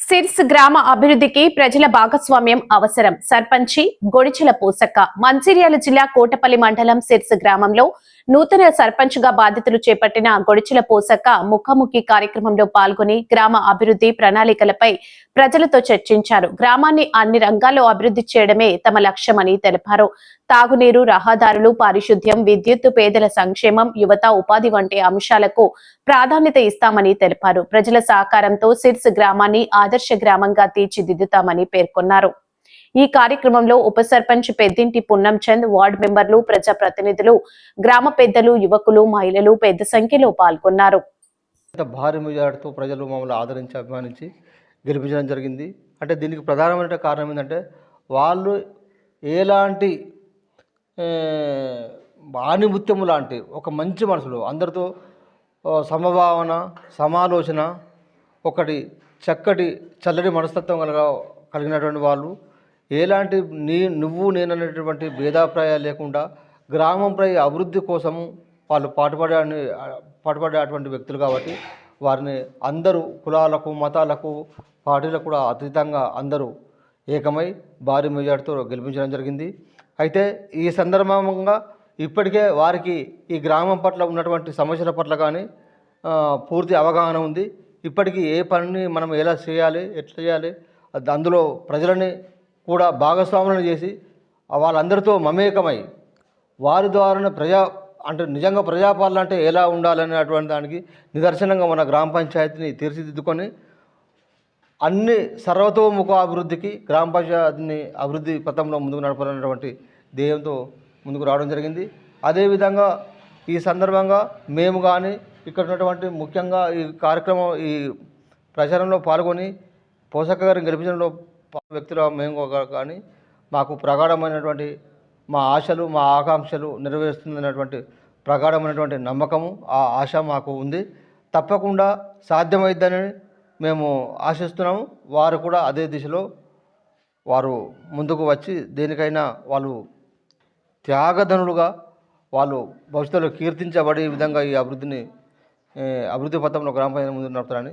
సిర్స్ గ్రామ అభివృద్ధికి ప్రజల భాగస్వామ్యం అవసరం. సర్పంచి గొడిచెల పూసక్క. మంచిర్యాల జిల్లా కోటపల్లి మండలం సిర్స్ గ్రామంలో నూతన సర్పంచ్గా బాధ్యతలు చేపట్టిన గొడిచెల పూసక్క ముఖాముఖి కార్యక్రమంలో పాల్గొని గ్రామ అభివృద్ధి ప్రణాళికలపై ప్రజలతో చర్చించారు. గ్రామాన్ని అన్ని రంగాల్లో అభివృద్ధి చేయడమే తమ లక్ష్యమని తెలిపారు. తాగునీరు రహదారులు పారిశుద్ధ్యం విద్యుత్తు పేదల సంక్షేమం యువత ఉపాధి వంటి అంశాలకు ప్రాధాన్యత ఇస్తామని తెలిపారు. ప్రజల సహకారంతో సిర్స్ గ్రామాన్ని ఆదర్శ గ్రామంగా తీర్చిదిద్దుతామని పేర్కొన్నారు. ఈ కార్యక్రమంలో ఉప సర్పంచ్ పెద్దింటి పున్నం చంద్ వార్డు మెంబర్లు ప్రజా ప్రతినిధులు గ్రామ పెద్దలు యువకులు మహిళలు పెద్ద సంఖ్యలో పాల్గొన్నారు. భారీ మెజార్టీతో ప్రజలు మమ్మల్ని ఆదరించి అభిమానించి గెలిపించడం జరిగింది. అంటే దీనికి ప్రధానమైన కారణం ఏంటంటే వాళ్ళు ఎలాంటి ఏ, లాంటి ఒక మంచి మనసులు అందరితో సమభావన సమాలోచన ఒకటి చక్కటి చల్లటి మనస్తత్వం కలగ కలిగినటువంటి వాళ్ళు. ఎలాంటి నీ నువ్వు నేను అనేటువంటి భేదాభిప్రాయాలు లేకుండా గ్రామంపై అభివృద్ధి కోసము వాళ్ళు పాటుపడే పాటుపడేటువంటి వ్యక్తులు కాబట్టి వారిని అందరూ కులాలకు మతాలకు పార్టీలకు కూడా అతీతంగా అందరూ ఏకమై భారీ మెజార్టీతో గెలిపించడం జరిగింది. అయితే ఈ సందర్భంగా ఇప్పటికే వారికి ఈ గ్రామం పట్ల ఉన్నటువంటి సమస్యల పట్ల కానీ పూర్తి అవగాహన ఉంది. ఇప్పటికీ ఏ పనిని మనం ఎలా చేయాలి ఎట్లా చేయాలి అది అందులో ప్రజలని కూడా భాగస్వాములను చేసి వాళ్ళందరితో మమేకమై వారి ద్వారానే ప్రజా అంటే నిజంగా ప్రజాపాలన అంటే ఎలా ఉండాలనేటువంటి దానికి నిదర్శనంగా మన గ్రామ పంచాయతీని తీర్చిదిద్దుకొని అన్ని సర్వతోముఖ అభివృద్ధికి గ్రామ పంచాయతీని అభివృద్ధి పథంలో ముందుకు నడపాలన్నటువంటి ధ్యేయంతో ముందుకు రావడం జరిగింది. అదేవిధంగా ఈ సందర్భంగా మేము కానీ ఇక్కడ ఉన్నటువంటి ముఖ్యంగా ఈ కార్యక్రమం ఈ ప్రచారంలో పాల్గొని పోషక గారిని గెలిపించడంలో వ్యక్తుల మేము కానీ మాకు ప్రగాఢమైనటువంటి మా ఆశలు మా ఆకాంక్షలు నెరవేరుస్తుందన్నటువంటి ప్రగాఢమైనటువంటి నమ్మకము ఆ ఆశ మాకు ఉంది. తప్పకుండా సాధ్యమైద్దని మేము ఆశిస్తున్నాము. వారు కూడా అదే దిశలో వారు ముందుకు వచ్చి దేనికైనా వాళ్ళు త్యాగధనులుగా వాళ్ళు భవిష్యత్తులో కీర్తించబడే విధంగా ఈ అభివృద్ధిని అభివృద్ధి పథంలో గ్రామ పంచాయతీ ముందు నడుపుతారని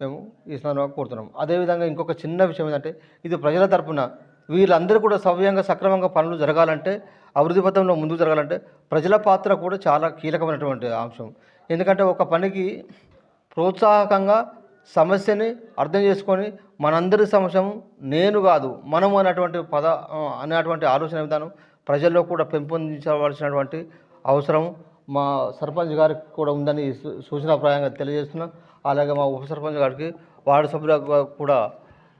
మేము ఈ సందర్భంగా కోరుతున్నాం. అదేవిధంగా ఇంకొక చిన్న విషయం ఏంటంటే ఇది ప్రజల తరపున వీళ్ళందరూ కూడా సవ్యంగా సక్రమంగా పనులు జరగాలంటే అభివృద్ధి పథంలో ముందుకు జరగాలంటే ప్రజల పాత్ర కూడా చాలా కీలకమైనటువంటి అంశం. ఎందుకంటే ఒక పనికి ప్రోత్సాహకంగా సమస్యని అర్థం చేసుకొని మనందరి సమస్యము నేను కాదు మనము అనేటువంటి పద అనేటువంటి ఆలోచన విధానం ప్రజల్లో కూడా పెంపొందించవలసినటువంటి అవసరం మా సర్పంచ్ గారికి కూడా ఉందని సూచనాప్రాయంగా తెలియజేస్తున్నాం. అలాగే మా ఉప సర్పంచ్ గారికి వార్డు సభ్యులకు కూడా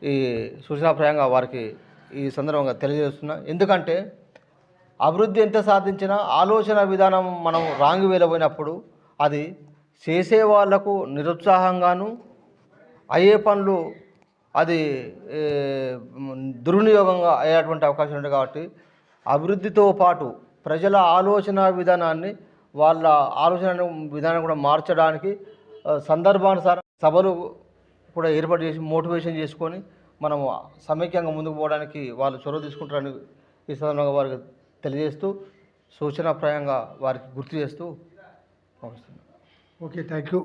ఈ సూచనాప్రాయంగా వారికి ఈ సందర్భంగా తెలియజేస్తున్నా. ఎందుకంటే అభివృద్ధి ఎంత సాధించినా ఆలోచన విధానం మనం రాంగ్ వేలపోయినప్పుడు అది చేసే వాళ్ళకు నిరుత్సాహంగాను అయ్యే పనులు అది దుర్వినియోగంగా అయ్యేటువంటి అవకాశం ఉంది కాబట్టి అభివృద్ధితో పాటు ప్రజల ఆలోచన విధానాన్ని వాళ్ళ ఆలోచన విధానం కూడా మార్చడానికి సందర్భానుసారం సభలు కూడా ఏర్పాటు చేసి మోటివేషన్ చేసుకొని మనము సమైక్యంగా ముందుకు పోవడానికి వాళ్ళు చొరవ తీసుకుంటారని ఈ సందర్భంగా వారికి తెలియజేస్తూ సూచనాప్రాయంగా వారికి గుర్తు చేస్తూ ముగిస్తున్నాను ఓకే థ్యాంక్ యూ